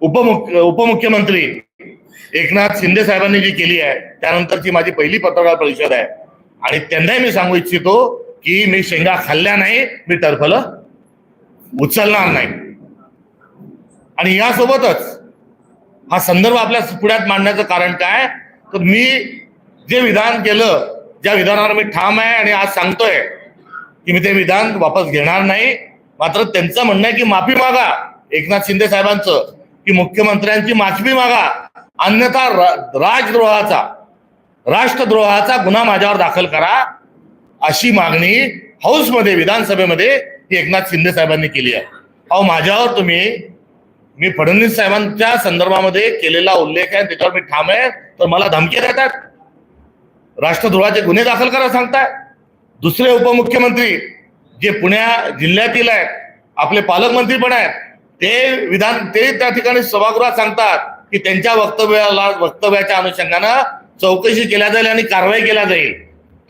उपमुख्य उपमुख्यमंत्री एकनाथ शिंदे साहेबांनी जी केली आहे त्यानंतरची माझी पहिली पत्रकार परिषद आहे. आणि त्यांनाही मी सांगू इच्छितो की मी शेंगा खाल्ल्या नाही मी टरफल उचलणार नाही. आणि यासोबतच हा संदर्भ आपल्या पुढ्यात मांडण्याचं कारण काय? तर मी जे विधान केलं ज्या विधानावर मी ठाम आहे आणि आज सांगतोय की मी ते विधान वापस घेणार नाही. मात्र त्यांचं म्हणणं आहे की माफी मागा एकनाथ शिंदे साहेबांचं. की मुख्यमंत्र्यांची माफी मागा. अन्यथा रा- राजद्रोहाचा राष्ट्रद्रोहाचा गुन्हा माझ्यावर दाखल करा अशी मागणी हाऊसमध्ये विधानसभेमध्ये ही एकनाथ शिंदे साहेबांनी केली आहे. अहो माझ्यावर तुम्ही मी फडणवीस साहेबांच्या संदर्भामध्ये केलेला उल्लेख आहे त्याच्यावर मी ठाम आहे तर मला धमकी देतात. राष्ट्रद्रोहाचे गुन्हे दाखल करा सांगताय. दुसरे उपमुख्यमंत्री जे पुण्या जिल्ह्यातील आहेत आपले पालकमंत्री पण आहेत ते विधान ते त्या ठिकाणी सभागृहात सांगतात की त्यांच्या वक्तव्याला वक्तव्याच्या अनुषंगानं चौकशी केल्या जाईल आणि कारवाई केल्या जाईल.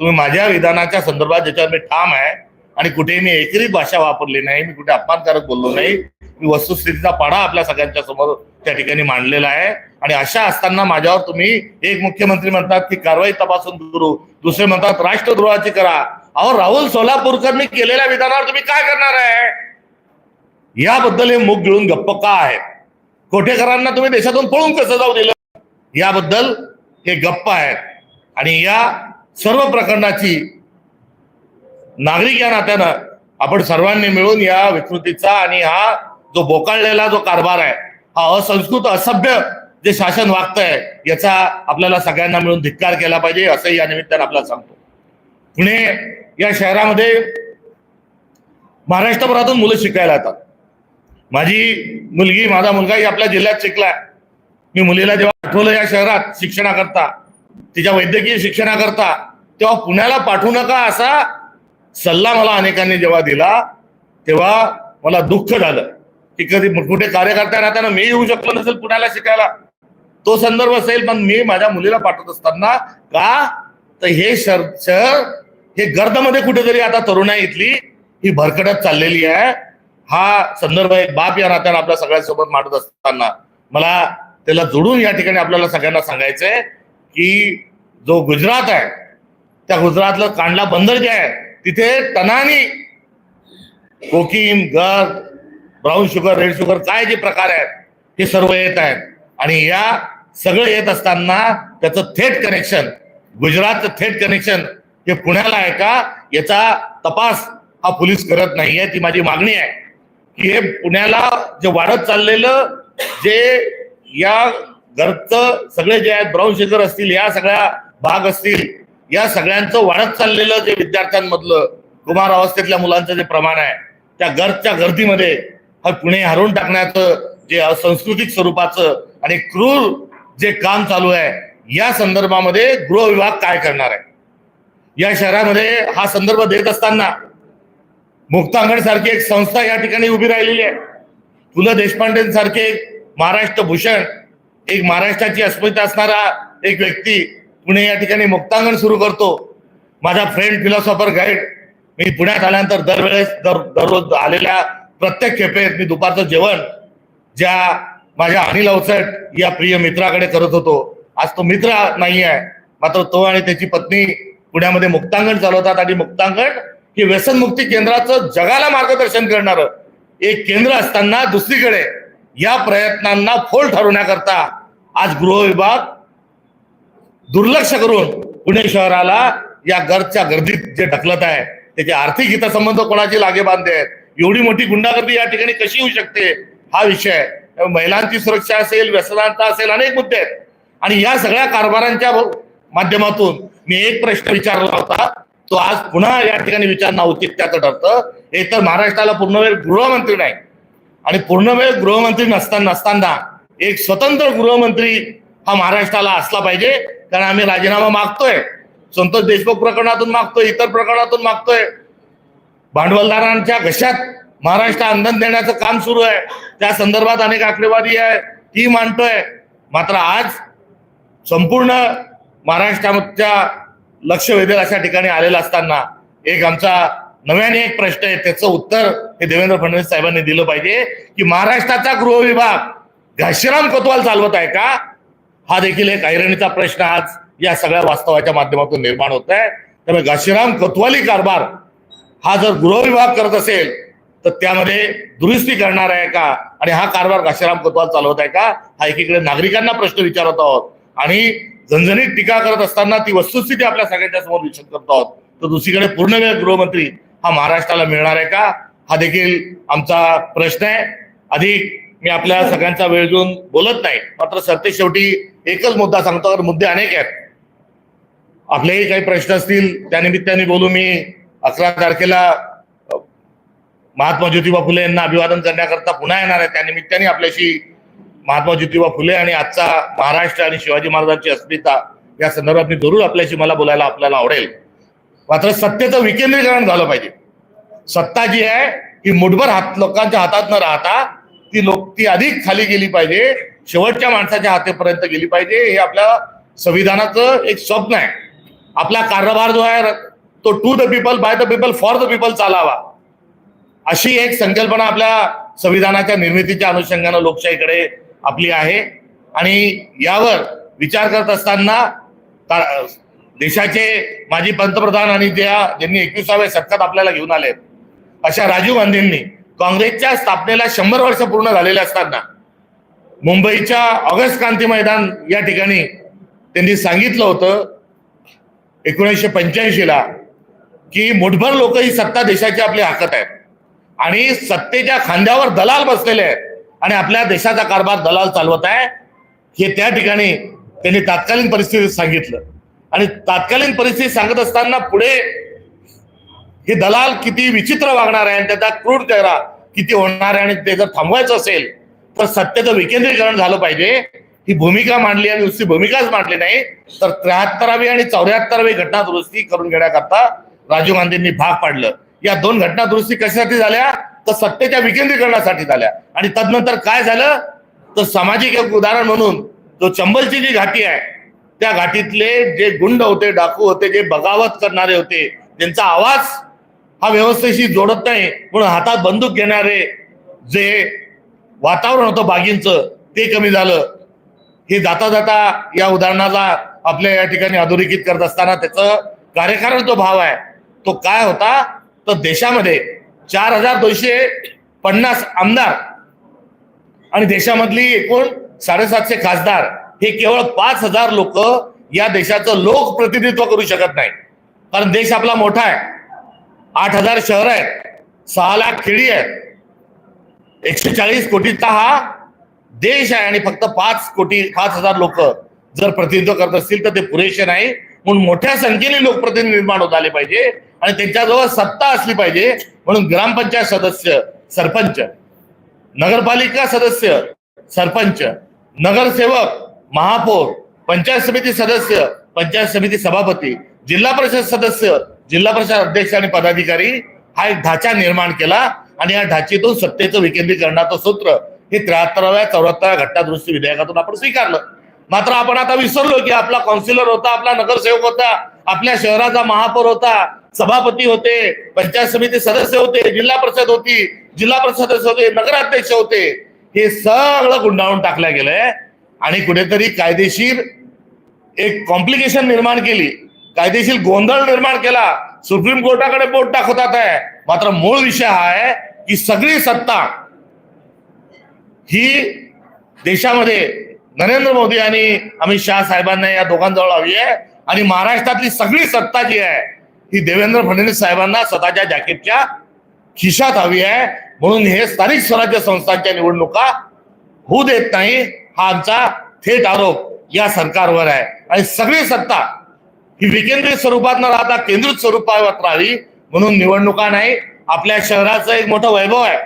तुम्ही माझ्या विधानाच्या संदर्भात ज्याच्यावर मी ठाम आहे आणि कुठेही मी एकरी भाषा वापरली नाही मी कुठे अपमानकारक बोललो नाही मी वस्तुस्थितीचा पाडा आपल्या सगळ्यांच्या समोर त्या ठिकाणी मांडलेला आहे आणि अशा असताना माझ्यावर तुम्ही एक मुख्यमंत्री म्हणतात की कारवाई तपासून करू दुसरे म्हणतात राष्ट्रद्रोहाची करा. अहो राहुल सोलापूरकरनी केलेल्या विधानावर तुम्ही काय करणार आहे? याबद्दल हे मुख गिळून गप्प का आहेत? कोठेकरांना तुम्ही देशातून पळून कसं जाऊ दिलं? याबद्दल हे गप्प आहेत. आणि या सर्व प्रकरणाची नागरिक या नात्यानं आपण सर्वांनी मिळून या विकृतीचा आणि हा जो बोकाळलेला जो कारभार आहे हा असंस्कृत असभ्य जे शासन वागतंय याचा आपल्याला सगळ्यांना मिळून धिक्कार केला पाहिजे असंही या निमित्तानं आपल्याला सांगतो. पुणे या शहरामध्ये महाराष्ट्रभरातून मुलं शिकायला येतात. माझी मुलगी माझा मुलगाही आपल्या जिल्ह्यात शिकलाय मी मुलीला जेव्हा पाठवलं या शहरात शिक्षणाकरता तिच्या वैद्यकीय शिक्षणाकरता तेव्हा पुण्याला पाठवू नका असा सल्ला मला अनेकांनी जेव्हा दिला तेव्हा मला दुःख झालं. की कधी कुठे कार्यकर्ता राहताना मी येऊ शकलो नसेल पुण्याला शिकायला. तो संदर्भ असेल पण मी माझ्या मुलीला पाठवत असताना का? तर हे शहर हे गर्दमध्ये कुठेतरी आता तरुणाई इथली ही भरकटत चाललेली आहे. हा संदर्भ एक बाप या नात्यानं आपल्या सगळ्यांसोबत मांडत असताना मला त्याला जोडून या ठिकाणी आपल्याला सगळ्यांना सांगायचंय की जो गुजरात आहे त्या गुजरातलं कांडला बंदर जे आहे तिथे तनानी कोकीन गर्द ब्राऊन शुगर रेड शुगर काय जे प्रकार आहेत हे सर्व येत आहेत. आणि या सगळं येत असताना त्याचं थेट कनेक्शन गुजरातचं थेट कनेक्शन हे पुण्याला आहे का याचा तपास हा पोलीस करत नाहीये ती माझी मागणी आहे. की हे पुण्याला जे वाढत चाललेलं जे या घरचं सगळे जे आहेत ब्राऊन शुगर असतील या सगळ्या भाग असतील या सगळ्यांचं वाढत चाललेलं जे विद्यार्थ्यांमधलं कुमार अवस्थेतल्या मुलांचं जे प्रमाण आहे त्या घरच्या गर्दीमध्ये हा पुणे हरवून टाकण्याचं जे असंस्कृतिक स्वरूपाचं आणि क्रूर जे काम चालू आहे या संदर्भामध्ये गृह विभाग काय करणार आहे? या शहरामध्ये हा संदर्भ देत असताना मुक्तांगण सारखी एक संस्था या ठिकाणी उभी राहिलेली आहे. पु ल देशपांडे सारखे एक महाराष्ट्र भूषण एक महाराष्ट्राची अस्मिता असणारा एक व्यक्ती पुणे या ठिकाणी मुक्तांगण सुरू करतो. माझा फ्रेंड फिलॉसॉफर गाईड मी पुण्यात आल्यानंतर दरवेळेस दर दररोज आलेल्या प्रत्येक खेपेत मी दुपारचं जेवण ज्या माझ्या अनिल अवचट या प्रिय मित्राकडे करत होतो. आज तो मित्र नाही आहे मात्र तो आणि त्याची पत्नी पुण्यामध्ये मुक्तांगण चालवतात आणि मुक्तांगण व्यसन व्यसनमुक्ती केंद्राचं जगाला मार्गदर्शन करणारं एक केंद्र असताना दुसरीकडे या प्रयत्नांना फोल ठरवण्याकरता आज गृह विभाग दुर्लक्ष करून पुणे शहराला या गरच्या गर्दीत जे ढकलत आहे त्याचे आर्थिक हितसंबंध कोणाचे लागे बांधते आहेत एवढी मोठी गुंडागर्दी या ठिकाणी कशी होऊ शकते हा विषय महिलांची सुरक्षा असेल व्यसनांचा असेल अनेक मुद्दे आहेत. आणि या सगळ्या कारभारांच्या माध्यमातून मी एक प्रश्न विचारला होता तो आज पुन्हा या ठिकाणी विचारणं औचित्याचं ठरतं. एक तर महाराष्ट्राला पूर्ण वेळ गृहमंत्री नाही. आणि पूर्ण वेळ गृहमंत्री नसताना नसताना एक स्वतंत्र गृहमंत्री हा महाराष्ट्राला असला पाहिजे. कारण आम्ही राजीनामा मागतोय. संतोष देशमुख प्रकरणातून मागतोय इतर प्रकरणातून मागतोय. भांडवलदारांच्या घशात महाराष्ट्र अंधन देण्याचं काम सुरू आहे. त्या संदर्भात अनेक आकडेवारी आहे. ती मांडतोय. मात्र आज संपूर्ण महाराष्ट्राच्या लक्ष वेधेल अशा ठिकाणी आलेला असताना एक आमचा नव्याने एक प्रश्न आहे त्याचं उत्तर हे देवेंद्र फडणवीस साहेबांनी दिलं पाहिजे की महाराष्ट्राचा गृह विभाग घाशीराम कोतवाल चालवत आहे का? हा देखील एक ऐरणीचा प्रश्न आज या सगळ्या वास्तवाच्या माध्यमातून निर्माण होत आहे. त्यामुळे घाशीराम कोतवाली कारभार हा जर गृहविभाग करत असेल तर त्यामध्ये दुरुस्ती करणार आहे का? आणि हा कारभार घाशीराम कोतवाल चालवत आहे का? हा एकीकडे नागरिकांना प्रश्न विचारत आहोत. आणि झणझणीत टीका करत असताना ती वस्तुस्थिती आपल्या सगळ्यांच्या समोर विषद करत आहोत. तर दुसरीकडे पूर्ण वेळ गृहमंत्री हा महाराष्ट्राला मिळणार आहे का? हा देखील आमचा प्रश्न आहे. अधिक मी आपल्या सगळ्यांचा वेळ घेऊन बोलत नाही. मात्र सरते शेवटी एकच मुद्दा सांगतो तर मुद्दे अनेक आहेत. आपलेही काही प्रश्न असतील त्या निमित्ताने बोलू मी. अकरा तारखेला महात्मा ज्योतिबा फुले यांना अभिवादन करण्याकरता पुन्हा येणार आहे. त्या निमित्ताने आपल्याशी महात्मा ज्योतिबा फुले आणि आजचा महाराष्ट्र आणि शिवाजी महाराजांची अस्मिता या संदर्भात मी जरूर आपल्याशी मला बोलायला आपल्याला आवडेल. मात्र सत्तेचं विकेंद्रीकरण झालं पाहिजे. सत्ता जी आहे ही मुठभर हात लोकांच्या हातात न राहता ती लोक ती अधिक खाली गेली पाहिजे. शेवटच्या माणसाच्या हातेपर्यंत गेली पाहिजे. हे आपल्या संविधानाचं एक स्वप्न आहे. आपला कारभार जो आहे तो to the people by the people for the people चालावा. अशी एक संकल्पना आपल्या संविधानाच्या निर्मितीच्या अनुषंगानं लोकशाहीकडे आपली आहे. आणि यावर विचार करत असताना देशाचे माजी पंतप्रधान आणि ज्या ज्यांनी एकविसाव्या शतकात आपल्याला घेऊन आले अशा राजीव गांधींनी काँग्रेसच्या स्थापनेला शंभर वर्ष पूर्ण झालेले असताना मुंबईच्या ऑगस्ट क्रांती मैदान या ठिकाणी त्यांनी सांगितलं होतं एकोणीसशे पंच्याऐंशीला की मुठभर लोक ही सत्ता देशाची आपली हाकत आहेत. आणि सत्तेच्या खांद्यावर दलाल बसलेले आहेत. आणि आपल्या देशाचा कारभार दलाल चालवत आहे हे त्या ठिकाणी त्यांनी तात्कालीन परिस्थितीत सांगितलं. आणि तात्कालीन परिस्थिती सांगत असताना पुढे हे दलाल किती विचित्र वागणार आहे आणि त्याचा क्रूर चेहरा किती होणार आहे आणि ते जर थांबवायचं असेल तर सत्तेचं विकेंद्रीकरण झालं पाहिजे. ही भूमिका मांडली आणि नुसती भूमिकाच मांडली नाही तर त्र्याहत्तरावी आणि चौऱ्याहत्तरावी घटना दुरुस्ती करून घेण्याकरता राजीव गांधींनी भाग पाडलं. या दोन घटना दुरुस्ती कशासाठी झाल्या? तर सत्तेच्या विकेंद्रीकरणासाठी झाल्या. आणि तदनंतर काय झालं? तर सामाजिक एक उदाहरण म्हणून जो चंबलची जी घाटी आहे त्या घाटीतले जे गुंड होते डाकू होते जे बगावत करणारे होते त्यांचा आवाज हा व्यवस्थेशी जोडत नाही म्हणून हातात बंदूक घेणारे जे वातावरण होतं बागींचं ते कमी झालं. हे जाता जाता या उदाहरणाला आपल्या या ठिकाणी अधोरेखित करत असताना त्याचं कार्यकारण जो भाव आहे. तो काय होता? तर देशामध्ये चार हजार दोनशे पन्नास आमदार आणि देशामधली एकूण साडेसातशे खासदार हे केवळ पाच हजार लोक या देशाचं लोकप्रतिनिधित्व करू शकत नाही कारण देश आपला मोठा आहे. आठ हजार शहर आहेत. सहा लाख खेडी आहेत. एकशे चाळीस कोटीचा हा देश आहे आणि फक्त पाच कोटी पाच हजार लोक जर प्रतिनिधित्व करत असतील तर ते पुरेसे नाही. म्हणून मोठ्या संख्येने लोकप्रतिनिधी निर्माण होत आले पाहिजे. आणि त्यांच्याजवळ सत्ता असली पाहिजे म्हणून ग्रामपंचायत सदस्य सरपंच नगरपालिका सदस्य सरपंच नगरसेवक महापौर पंचायत समिती सदस्य पंचायत समिती सभापती जिल्हा परिषद सदस्य जिल्हा परिषद अध्यक्ष आणि पदाधिकारी हा एक ढाचा निर्माण केला आणि या ढाचेतून सत्तेचं विकेंद्रीकरणाचं सूत्र हे त्र्याहत्तराव्या चौऱ्याहत्तराव्या घटना विधेयकातून आपण स्वीकारलं. मात्र आपण आता विसरलो की आपला काउन्सिलर होता आपला नगरसेवक होता आपल्या शहराचा महापौर होता सभापती होते पंचायत समिती सदस्य होते जिल्हा परिषद होती जिल्हा परिषद सदस्य होते नगराध्यक्ष होते. हे सगळं गुंडाळून टाकलं गेलंय. आणि कुठेतरी कायदेशीर एक कॉम्प्लिकेशन निर्माण केली. कायदेशीर गोंधळ निर्माण केला. सुप्रीम कोर्टाकडे बोट दाखवतात आहे. मात्र मूळ विषय हा आहे की सगळी सत्ता ही देशामध्ये नरेंद्र मोदी आणि अमित शहा साहेबांना या दोघांजवळ हवी आहे. आणि महाराष्ट्रातली सगळी सत्ता जी आहे ही देवेंद्र फडणवीस साहेबांना स्वतःच्या जॅकेटच्या खिशात हवी आहे. म्हणून हे स्थानिक स्वराज्य संस्थांच्या निवडणुका होऊ देत नाही हा आमचा थेट आरोप या सरकारवर आहे. आणि सगळी सत्ता ही विकेंद्रित स्वरूपात न राहता केंद्रित स्वरूपात राहावी म्हणून निवडणुका नाही. आपल्या शहराचं एक मोठं वैभव आहे.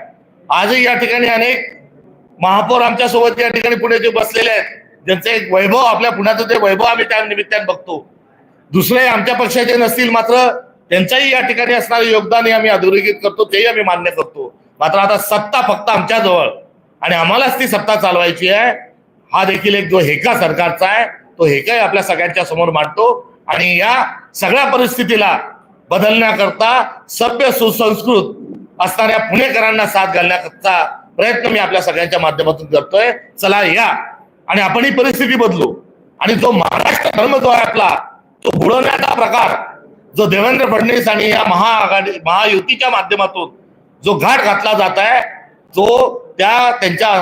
आजही या ठिकाणी अनेक महापौर आमच्यासोबत या ठिकाणी पुण्याचे बसलेले आहेत. ज्यांचं एक वैभव आपल्या पुण्याचं ते वैभव आम्ही त्या निमित्ताने बघतो. दुसरे आमच्या पक्षाचे नसतील मात्र त्यांच्याही या ठिकाणी असणारे योगदानही आम्ही अधोरेखित करतो तेही आम्ही मान्य करतो. मात्र आता सत्ता फक्त आमच्याजवळ आणि आम्हालाच ती सत्ता चालवायची आहे. हा देखील एक जो हेका सरकारचा आहे तो हेकाही आपल्या सगळ्यांच्या समोर मांडतो आणि या सगळ्या परिस्थितीला बदलण्याकरता सभ्य सुसंस्कृत असणाऱ्या पुणेकरांना साथ घालण्याकरता प्रयत्न मी आपल्या सगळ्यांच्या माध्यमातून करतोय. चला या आणि आपण ही परिस्थिती बदलू. आणि जो महाराष्ट्र धर्म जो आहे आपला तो बुडवण्याचा प्रकार जो देवेंद्र फडणवीस आणि या महाआघाडी महायुतीच्या माध्यमातून जो घाट घातला जात आहे तो त्या त्यांच्या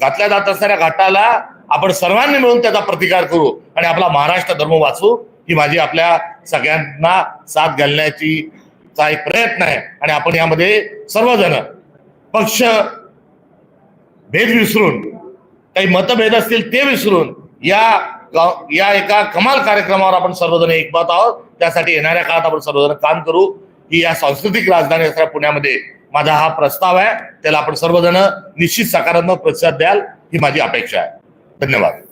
घातल्या जात असणाऱ्या घाटाला आपण सर्वांनी मिळून त्याचा प्रतिकार करू आणि आपला महाराष्ट्र धर्म वाचू ही माझी आपल्या सगळ्यांना साथ घालण्याची चा एक प्रयत्न आहे. आणि आपण यामध्ये सर्वजण पक्ष भेद विसरून काही मतभेद असतील ते विसरून या या एका कमाल कार्यक्रमावर आपण सर्वजण एकमत आहोत. त्यासाठी येणाऱ्या काळात आपण सर्वजण काम करू. ही या सांस्कृतिक राजधानी असणाऱ्या पुण्यामध्ये माझा हा प्रस्ताव आहे. त्याला आपण सर्वजण निश्चित सकारात्मक प्रतिसाद द्याल ही माझी अपेक्षा आहे. धन्यवाद.